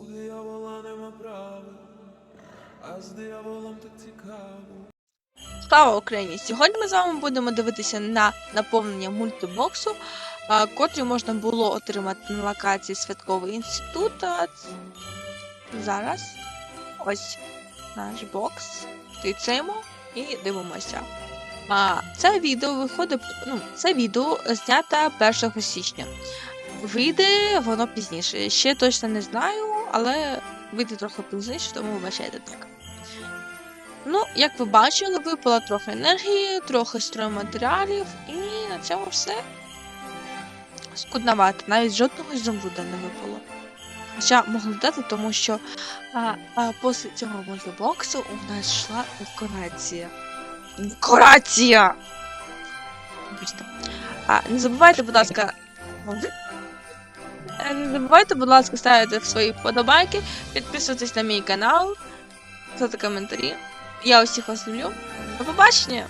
У диявола нема права, а з дияволом так цікаво. Слава Україні! Сьогодні ми з вами будемо дивитися на наповнення мультибоксу, котрі можна було отримати на локації Святковий інститут. Зараз ось наш бокс. Тицяємо і дивимося. А, це відео виходить. Ну, це відео знято 1 січня. Вийде воно пізніше. Ще точно не знаю, але вийде трохи пізніше, тому вибачайте так. Ну, як ви бачили, випало трохи енергії, трохи стройматеріалів, і на цьому все. Скудновато, навіть жодного ізумруда не випало. Хоча могли дати, тому що а, а, після цього мультибоксу у нас йшла декорація. Декорація! А, не забувайте, будь ласка. Е, Не забувайте, будь ласка, ставити свої вподобайки, підписуватись на мій канал, писати коментарі. Я усіх вас люблю. До побачення!